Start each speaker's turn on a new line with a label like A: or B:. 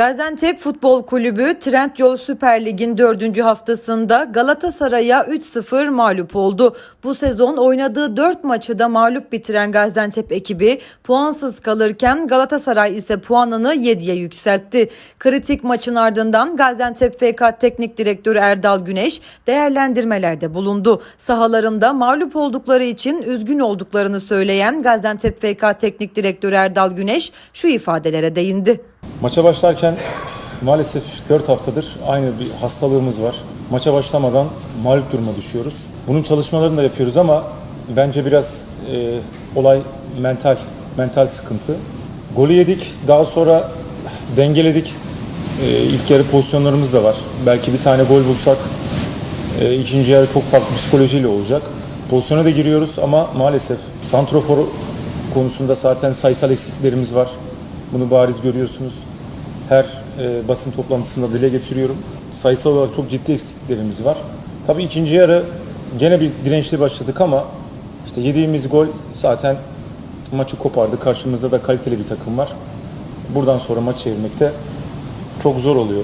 A: Gaziantep Futbol Kulübü Trendyol Süper Lig'in 4. haftasında Galatasaray'a 3-0 mağlup oldu. Bu sezon oynadığı 4 maçı da mağlup bitiren Gaziantep ekibi puansız kalırken Galatasaray ise puanını 7'ye yükseltti. Kritik maçın ardından Gaziantep FK Teknik Direktörü Erdal Güneş değerlendirmelerde bulundu. Sahalarında mağlup oldukları için üzgün olduklarını söyleyen Gaziantep FK Teknik Direktörü Erdal Güneş şu ifadelere değindi.
B: Maça başlarken maalesef 4 haftadır aynı bir hastalığımız var. Maça başlamadan mağlup duruma düşüyoruz. Bunun çalışmalarını da yapıyoruz ama bence biraz e, olay mental, mental sıkıntı. Golü yedik, daha sonra dengeledik. E, ilk yarı pozisyonlarımız da var. Belki bir tane gol bulsak e, ikinci yarı çok farklı psikolojiyle olacak. Pozisyona da giriyoruz ama maalesef santrofor konusunda zaten sayısal eksikliklerimiz var. Bunu bariz görüyorsunuz. Her e, basın toplantısında dile getiriyorum. Sayısal olarak çok ciddi eksikliklerimiz var. Tabii ikinci yarı gene bir dirençli başladık ama işte yediğimiz gol zaten maçı kopardı. Karşımızda da kaliteli bir takım var. Buradan sonra maç çevirmekte çok zor oluyor.